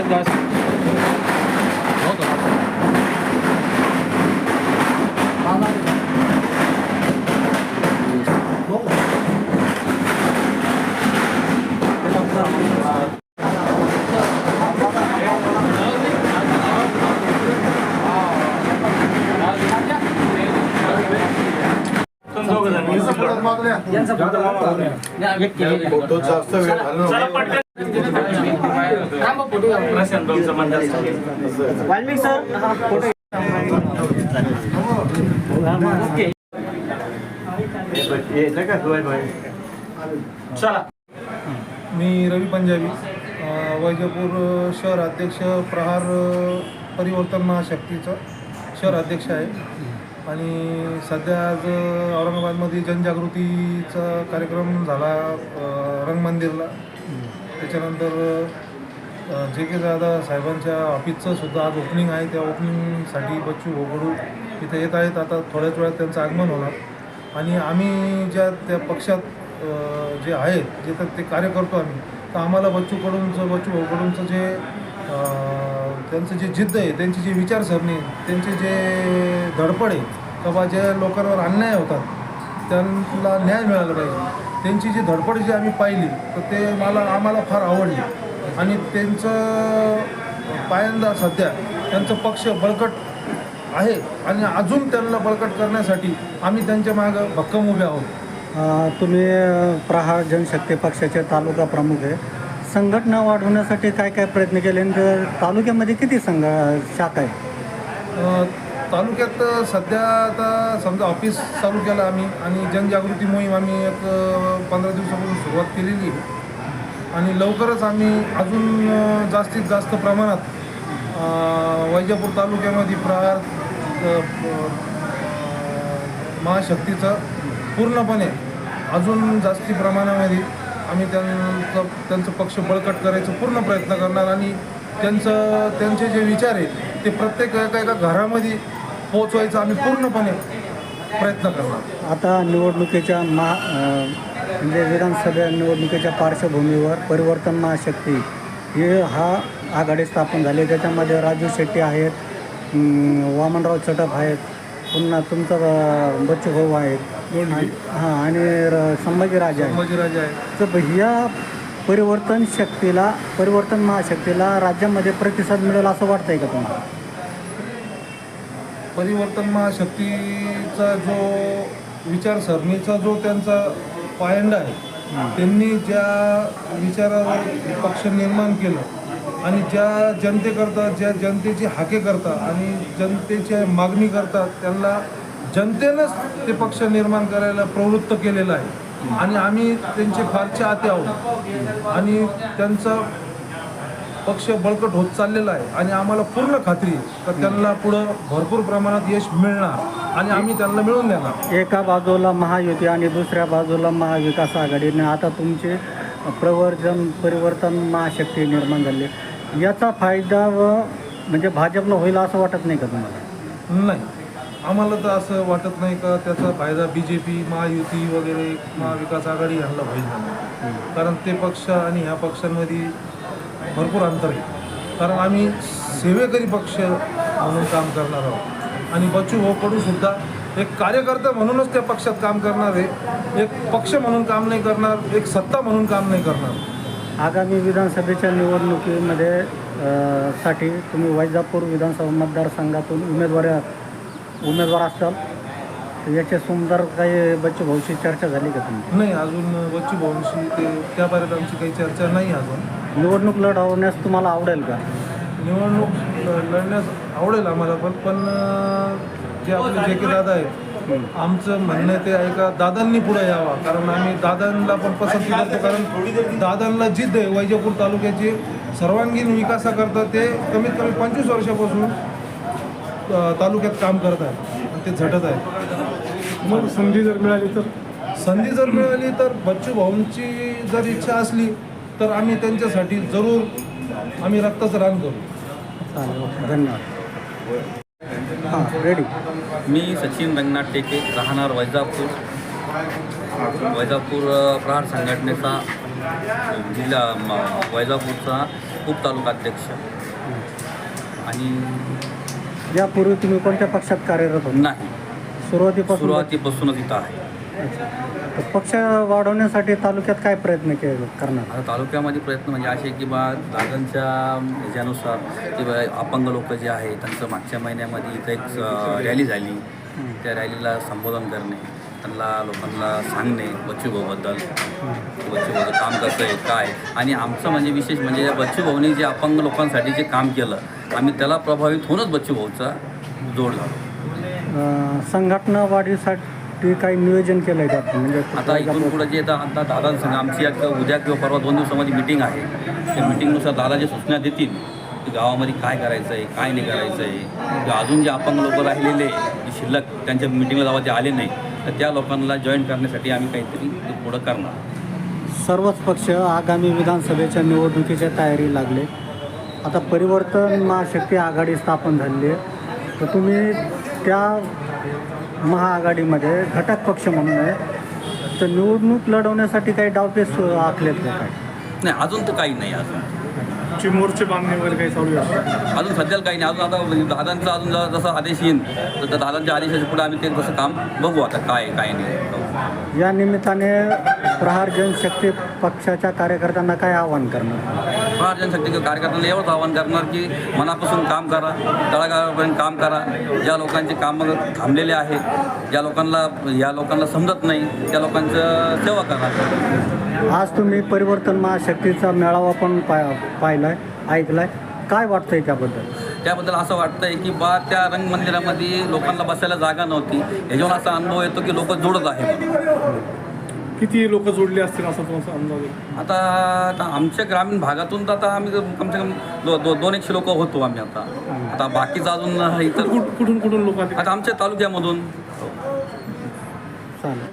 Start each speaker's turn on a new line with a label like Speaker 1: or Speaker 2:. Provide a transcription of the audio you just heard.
Speaker 1: mais
Speaker 2: gosto. जास्त वेळ
Speaker 3: Valmik sir हा फोटो.
Speaker 1: चला.
Speaker 4: मी रवी पंजाबी वैजापूर शहर अध्यक्ष प्रहार परिवर्तन महाशक्तीचा शहर अध्यक्ष आहे. आणि सध्या आज औरंगाबादमध्ये जनजागृतीचा कार्यक्रम झाला रंगमंदिरला. त्याच्यानंतर जे के दादा साहेबांच्या ऑफिसचं सुद्धा आज ओपनिंग आहे. त्या ओपनिंगसाठी बच्चू घोगडू इथे येत आहेत. आता थोड्याच वेळात त्यांचं आगमन होणार. आणि आम्ही ज्या त्या पक्षात जे आहेत जे तर ते कार्य करतो आम्ही तर आम्हाला बच्चूकडूनचं बच्चू कडूंचं जे त्यांचं जे जिद्द आहे त्यांची जी विचारसरणी आहे, त्यांचे जे धडपड आहे किंवा जे लोकांवर अन्याय होतात त्यांना न्याय मिळाला पाहिजे. त्यांची जी धडपड जी आम्ही पाहिली तर ते मला आम्हाला फार आवडली. आणि त्यांचं पायंदा सध्या त्यांचं पक्ष बळकट आहे आणि अजून त्यांना बळकट करण्यासाठी आम्ही त्यांच्या मागं भक्कम उभे आहोत.
Speaker 3: तुम्ही प्रहार जनशक्ती पक्षाचे तालुका प्रमुख आहे. संघटना वाढवण्यासाठी काय काय प्रयत्न केले? आणि तर तालुक्यामध्ये किती संघ शाखा आहे?
Speaker 4: तालुक्यात सध्या आता समजा ऑफिस चालू केलं आम्ही आणि जनजागृती मोहीम आम्ही एक पंधरा दिवसापासून सुरुवात केलेली आहे. आणि लवकरच आम्ही अजून जास्तीत जास्त प्रमाणात वैजापूर तालुक्यामध्ये प्रहार महाशक्तीचं पूर्णपणे अजून जास्ती प्रमाणामध्ये आम्ही त्यांचं त्यांचं पक्ष बळकट करायचं पूर्ण प्रयत्न करणार आणि त्यांचं त्यांचे जे विचार आहेत ते प्रत्येक एका एका घरामध्ये पोचवायचं आम्ही पूर्णपणे प्रयत्न करणार.
Speaker 3: आता निवडणुकीच्या मा म्हणजे विधानसभा निवडणुकीच्या पार्श्वभूमीवर परिवर्तन महाशक्ती हे हा आघाडी स्थापन झाली. त्याच्यामध्ये राजू शेट्टी आहेत वामनराव चटप आहेत पुन्हा तुमचा बच्चू भाऊ आहेत. हां आणि र- संभाजीराजे
Speaker 4: संभाजीराजे आहे
Speaker 3: तर ह्या परिवर्तन शक्तीला परिवर्तन महाशक्तीला राज्यामध्ये प्रतिसाद मिळेल असं वाटतंय का तुम्हाला?
Speaker 4: परिवर्तन महाशक्तीचा जो विचारसरणीचा जो त्यांचा पायंडा आहे त्यांनी ज्या विचारावर पक्ष निर्माण केलं आणि ज्या जनतेकरता ज्या जनतेची हाके करता आणि जनतेच्या मागणी करता त्यांना जनतेनंच ते पक्ष निर्माण करायला प्रवृत्त केलेलं आहे. आणि आम्ही त्यांचे फारचे आते आहोत. आणि त्यांचं पक्ष बळकट होत चाललेला आहे. आणि आम्हाला पूर्ण खात्री तर त्यांना पुढं भरपूर प्रमाणात यश मिळणार आणि आम्ही त्यांना मिळवून देणार.
Speaker 3: एका बाजूला महायुती आणि दुसऱ्या बाजूला महाविकास आघाडीने. आता तुमचे प्रवर्जन परिवर्तन महाशक्ती निर्माण झाली. याचा फायदा व म्हणजे भाजपला होईल असं वाटत नाही का तुम्हाला?
Speaker 4: नाही. आम्हाला तर असं वाटत नाही का त्याचा फायदा बी जे पी महायुती वगैरे महाविकास आघाडी ह्यांना होईल म्हणून. कारण ते पक्ष आणि ह्या पक्षांमध्ये भरपूर अंतर आहे. कारण आम्ही सेवेकरी पक्ष म्हणून काम करणार आहोत. आणि बच्चू भाऊ कडू सुद्धा एक कार्यकर्ता म्हणूनच त्या पक्षात काम करणार आहे. एक पक्ष म्हणून काम नाही करणार एक सत्ता म्हणून काम नाही करणार.
Speaker 3: आगामी विधानसभेच्या निवडणुकीमध्ये साठी तुम्ही वैजापूर विधानसभा मतदारसंघातून उमेदवार उमेदवार असाल याच्या सुंदर काही बच्चू भाऊशी चर्चा झाली का तुमची?
Speaker 4: नाही अजून बच्चू भाऊंशी ते त्याबाबत आमची काही चर्चा नाही अजून.
Speaker 3: निवडणूक लढवण्यास तुम्हाला आवडेल का?
Speaker 4: निवडणूक लढण्यास आवडेल आम्हाला पण पण जे आपले जे के दादा आहेत आमचं म्हणणं ते आहे का दादांनी पुढे यावा. कारण आम्ही दादांना पण पसंती करतो कारण दादांना जिद्द आहे. वैजापूर तालुक्याची सर्वांगीण विकासाकरता ते कमीत कमी पंचवीस वर्षापासून तालुक्यात काम करत आहेत. आणि ते झटत आहेत. मग संधी जर मिळाली तर? संधी जर मिळाली तर बच्चू भाऊंची जर इच्छा असली तर आम्ही त्यांच्यासाठी जरूर आम्ही रक्ताचं रान करू.
Speaker 3: धन्यवाद. हां रेडी
Speaker 5: मी सचिन रंगनाथ टेके राहणार वैजापूर. वैजापूर प्रहार संघटनेचा जिल्हा म- वैजापूरचा उपतालुकाध्यक्ष आणि
Speaker 3: यापूर्वी तुम्ही कोणत्या पक्षात कार्यरत होता?
Speaker 5: नाही.
Speaker 3: सुरुवातीपासून?
Speaker 5: सुरुवातीपासूनच इथं आहे.
Speaker 3: तर पक्ष वाढवण्यासाठी तालुक्यात काय प्रयत्न केले करणार?
Speaker 5: आता तालुक्यामध्ये प्रयत्न म्हणजे असे की बा दादांच्या ह्याच्यानुसार की बा अपंग लोक जे आहे त्यांचं मागच्या महिन्यामध्ये इथं एक रॅली झाली. त्या रॅलीला संबोधन करणे त्यांना लोकांना सांगणे बच्चूभाऊबद्दल. बच्चूभाऊचं काम कसं आहे काय? आणि आमचं म्हणजे विशेष म्हणजे या बच्चूभाऊनी जे अपंग लोकांसाठी जे काम केलं आम्ही त्याला प्रभावित होऊनच बच्चूभाऊचा जोड झालो
Speaker 3: अं, संघटना वाढीसाठी काही नियोजन केलं आहे का आपण? म्हणजे
Speaker 5: आता इथून पुढे जे आता आता दादांसंग आमची एक उद्या किंवा परवा दोन दिवसामध्ये मिटिंग आहे. त्या मिटिंगनुसार दादा जे सूचना देतील की गावामध्ये काय करायचं आहे काय नाही करायचं आहे किंवा अजून जे अपंग लोक राहिलेले जे शिल्लक त्यांच्या मिटिंगला जेव्हा ते आले नाही तर त्या लोकांना जॉईन करण्यासाठी आम्ही काहीतरी ते पुढं करणार.
Speaker 3: सर्वच पक्ष आगामी विधानसभेच्या निवडणुकीच्या तयारी लागले. आता परिवर्तन महाशक्ती आघाडी स्थापन झालेली आहे. तर तुम्ही त्या महाआघाडीमध्ये घटक पक्ष म्हणून आहे. तर निवडणूक लढवण्यासाठी काही डावपेच आखलेत का काय?
Speaker 5: नाही अजून तर काही नाही अजून.
Speaker 2: ची मोर्चे बांधणी वगैरे काही चालू आहे
Speaker 5: अजून सध्याला काही नाही. अजून आता दादांचा अजून जरा जसा आदेश येईल तर दादांच्या आदेशाच्या पुढे आम्ही ते तसं काम बघू आता काय काय नाही.
Speaker 3: या निमित्ताने प्रहार जनशक्ती पक्षाच्या कार्यकर्त्यांना काय आवाहन करणार?
Speaker 5: प्रहार जनशक्ती कार्यकर्त्यांना एवढंच आवाहन करणार की मनापासून काम करा तळागाळापर्यंत काम करा. ज्या लोकांचे कामं थांबलेले आहेत ज्या लोकांना या लोकांना समजत नाही त्या लोकांचं सेवा करा.
Speaker 3: आज तुम्ही परिवर्तन महाशक्तीचा मेळावा पण पाय पाहिलाय ऐकलाय. काय वाटतंय त्याबद्दल?
Speaker 5: त्याबद्दल असं वाटतंय की बा त्या रंगमंदिरामध्ये लोकांना बसायला जागा नव्हती. याच्यावर असा अनुभव येतो की लोक जोडत आहे
Speaker 2: किती लोक जोडले असतील असं तुमचा अंदाज आहे?
Speaker 5: आता आता आमच्या ग्रामीण भागातून तर आता आम्ही कमसे कम दो, दो, दोन एकशे लोक होतो आम्ही आता. आता बाकीचं अजून इतर
Speaker 2: कुठून कुठून कुठून लोक
Speaker 5: आता आमच्या तालुक्यामधून.
Speaker 3: चालेल.